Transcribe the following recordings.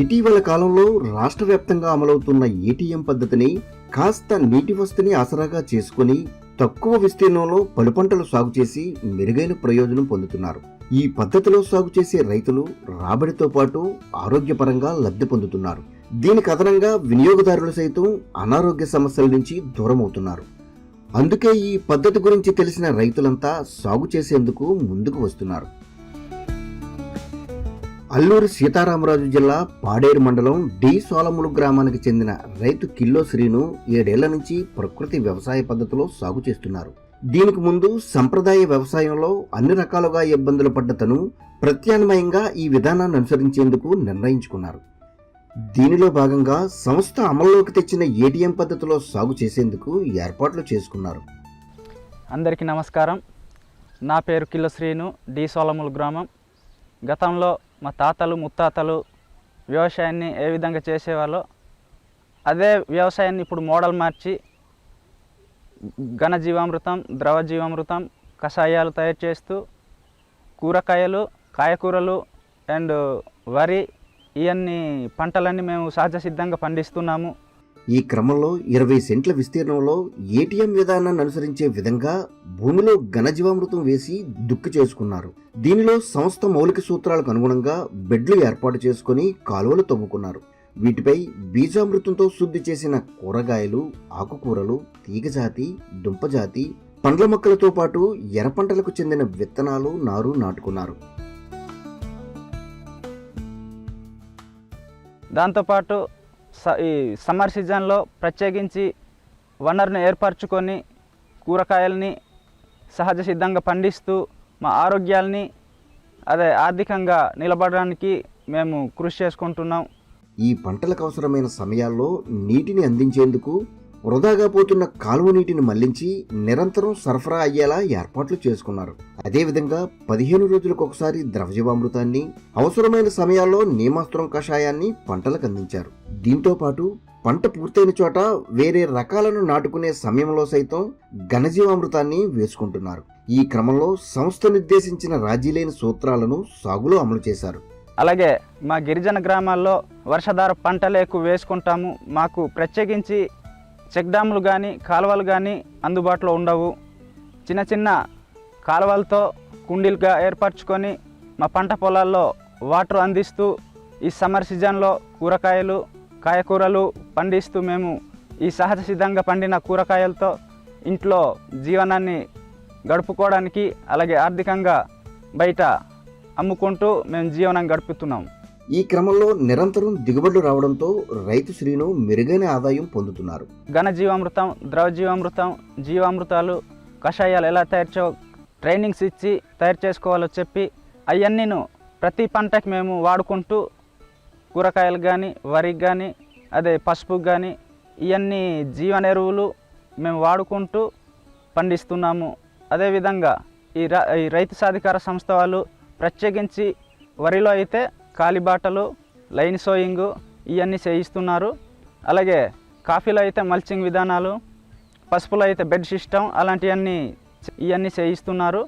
ఇటీవల కాలంలో రాష్ట్ర వ్యాప్తంగా అమలవుతున్న ఏటీఎం పద్ధతిని కాస్త నీటి వసతిని ఆసరాగా చేసుకుని తక్కువ విస్తీర్ణంలో పలు పంటలు సాగు చేసి మెరుగైన ప్రయోజనం పొందుతున్నారు. ఈ పద్ధతిలో సాగు చేసే రైతులు రాబడితో పాటు ఆరోగ్యపరంగా లబ్ధి పొందుతున్నారు. దీనికి అదనంగా వినియోగదారులు సైతం అనారోగ్య సమస్యల నుంచి దూరమవుతున్నారు. అందుకే ఈ పద్ధతి గురించి తెలిసిన రైతులంతా సాగు చేసేందుకు ముందుకు వస్తున్నారు. అల్లూరు సీతారామరాజు జిల్లా పాడేరు మండలం డి సోలములు గ్రామానికి చెందిన రైతు కిల్లో శ్రీను ఏడేళ్ళ నుంచి ప్రకృతి వ్యవసాయ పద్ధతిలో సాగు చేస్తున్నారు. దీనికి ముందు సంప్రదాయ వ్యవసాయంలో అన్ని రకాలుగా ఇబ్బందులు పడ్డ తను ప్రత్యామ్నాయంగా ఈ విధానాన్ని అనుసరించేందుకు నిర్ణయించుకున్నారు. దీనిలో భాగంగా సంస్థ అమల్లోకి తెచ్చిన ఏటీఎం పద్ధతిలో సాగు చేసేందుకు ఏర్పాట్లు చేసుకున్నారు. అందరికీ నమస్కారం. నా పేరు కిల్ల శ్రీను డి సోలములు గ్రామం. గతంలో మా తాతలు ముత్తాతలు వ్యవసాయాన్ని ఏ విధంగా చేసేవాళ్ళో అదే వ్యవసాయాన్ని ఇప్పుడు మోడల్ మార్చి ఘన జీవామృతం ద్రవ జీవామృతం కషాయాలు తయారు చేస్తూ కూరగాయలు కాయకూరలు అండ్ వరి ఇవన్నీ పంటలన్నీ మేము సహజ సిద్ధంగా పండిస్తున్నాము. ఈ క్రమంలో ఇరవై సెంట్ల విస్తీర్ణంలో ఏటీఎం విధానాన్ని అనుసరించే విధంగా భూమిలో ఘనజీవామృతం వేసి దుక్కి చేసుకున్నారు. దీనిలో సంస్థ మౌలిక సూత్రాలకు అనుగుణంగా బెడ్లు ఏర్పాటు చేసుకుని కాలువలు తవ్వుకున్నారు. వీటిపై బీజామృతంతో శుద్ధి చేసిన కూరగాయలు ఆకుకూరలు తీగజాతి దుంపజాతి పండ్ల మొక్కలతో పాటు ఎర్ర పంటలకు చెందిన విత్తనాలు నారు నాటుకున్నారు. దాంతోపాటు ఈ సమ్మర్ సీజన్లో ప్రత్యేకించి వనరును ఏర్పరచుకొని కూరగాయలని సహజ సిద్ధంగా పండిస్తూ మా ఆరోగ్యాల్ని అదే ఆర్థికంగా నిలబడడానికి మేము కృషి చేసుకుంటున్నాం. ఈ పంటలకు అవసరమైన సమయాల్లో నీటిని అందించేందుకు వృధాగా పోతున్న కాలువ నీటిని మళ్ళించి నిరంతరం సరఫరా అయ్యేలా ఏర్పాట్లు చేసుకున్నారు. అదేవిధంగా పదిహేను రోజులకు ఒకసారి ద్రవజీవామృతాన్ని అవసరమైన సమయాల్లో నియమాస్త్రం కషాయాన్ని పంటలకు అందించారు. దీంతో పాటు పంట పూర్తయిన చోట వేరే రకాలను నాటుకునే సమయంలో సైతం ఘనజీవామృతాన్ని వేసుకుంటున్నారు. ఈ క్రమంలో సంస్థ నిర్దేశించిన రాజీలేని సూత్రాలను సాగులో అమలు చేశారు. అలాగే మా గిరిజన గ్రామాల్లో వర్షాధార పంటలు ఎక్కువ వేసుకుంటాము. మాకు ప్రత్యేకించి చెక్ డ్యాములు కానీ కాలువలు కానీ అందుబాటులో ఉండవు. చిన్న చిన్న కాలువలతో కుండీలుగా ఏర్పరచుకొని మా పంట పొలాల్లో వాటర్ అందిస్తూ ఈ సమ్మర్ సీజన్లో కూరగాయలు కాయకూరలు పండిస్తూ మేము ఈ సహజ సిద్ధంగా పండిన కూరగాయలతో ఇంట్లో జీవనాన్ని గడుపుకోవడానికి అలాగే ఆర్థికంగా బయట అమ్ముకుంటూ మేము జీవనం గడుపుతున్నాం. ఈ క్రమంలో నిరంతరం దిగుబడులు రావడంతో రైతు శ్రీను మెరుగైన ఆదాయం పొందుతున్నారు. ఘన జీవామృతం ద్రవ జీవామృతం జీవామృతాలు కషాయాలు ఎలా తయారు చే ట్రైనింగ్స్ ఇచ్చి తయారు చేసుకోవాలో చెప్పి అవన్నీను ప్రతి పంటకి మేము వాడుకుంటూ కూరగాయలు కానీ వరికి కానీ అదే పసుపుకి కానీ ఇవన్నీ జీవన ఎరువులు మేము వాడుకుంటూ పండిస్తున్నాము. అదేవిధంగా ఈ ఈ రైతు సాధికార సంస్థ వాళ్ళు ప్రత్యేకించి వరిలో అయితే కాలిబాటలు లైన్ సోయింగు ఇవన్నీ చేయిస్తున్నారు. అలాగే కాఫీలో అయితే మల్చింగ్ విధానాలు పసుపులో అయితే బెడ్ సిస్టమ్ అలాంటివన్నీ ఇవన్నీ చేయిస్తున్నారు.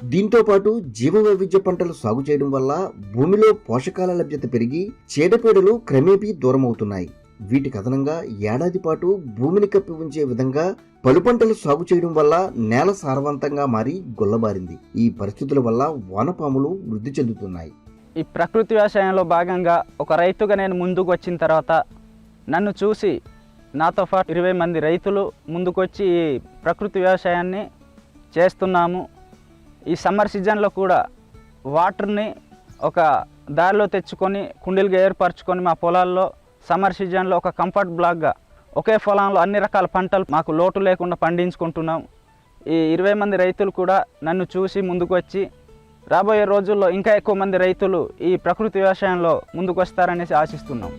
దీంతో పాటు జీవ వైవిధ్య పంటలు సాగు చేయడం వల్ల భూమిలో పోషకాల లభ్యత పెరిగి చీడపీడలు క్రమేపీ దూరమవుతున్నాయి. వీటికి అదనంగా ఏడాది పాటు భూమిని కప్పి ఉంచే విధంగా పలు పంటలు సాగు చేయడం వల్ల నేల సారవంతంగా మారి గొల్లబారింది. ఈ పరిస్థితుల వల్ల వానపాములు వృద్ధి చెందుతున్నాయి. ఈ ప్రకృతి వ్యవసాయంలో భాగంగా ఒక రైతుగా నేను ముందుకు వచ్చిన తర్వాత నన్ను చూసి నాతో పాటు ఇరవై మంది రైతులు ముందుకొచ్చి ఈ ప్రకృతి వ్యవసాయాన్ని చేస్తున్నాము. ఈ సమ్మర్ సీజన్లో కూడా వాటర్ని ఒక దారిలో తెచ్చుకొని కుండీలుగా ఏర్పరచుకొని మా పొలాల్లో సమ్మర్ సీజన్లో ఒక కంఫర్ట్ బ్లాక్గా ఒకే పొలంలో అన్ని రకాల పంటలు మాకు లోటు లేకుండా పండించుకుంటున్నాం. ఈ ఇరవై మంది రైతులు కూడా నన్ను చూసి ముందుకు వచ్చి రాబోయే రోజుల్లో ఇంకా ఎక్కువ మంది రైతులు ఈ ప్రకృతి వ్యవసాయంలో ముందుకు వస్తారనేసి ఆశిస్తున్నాం.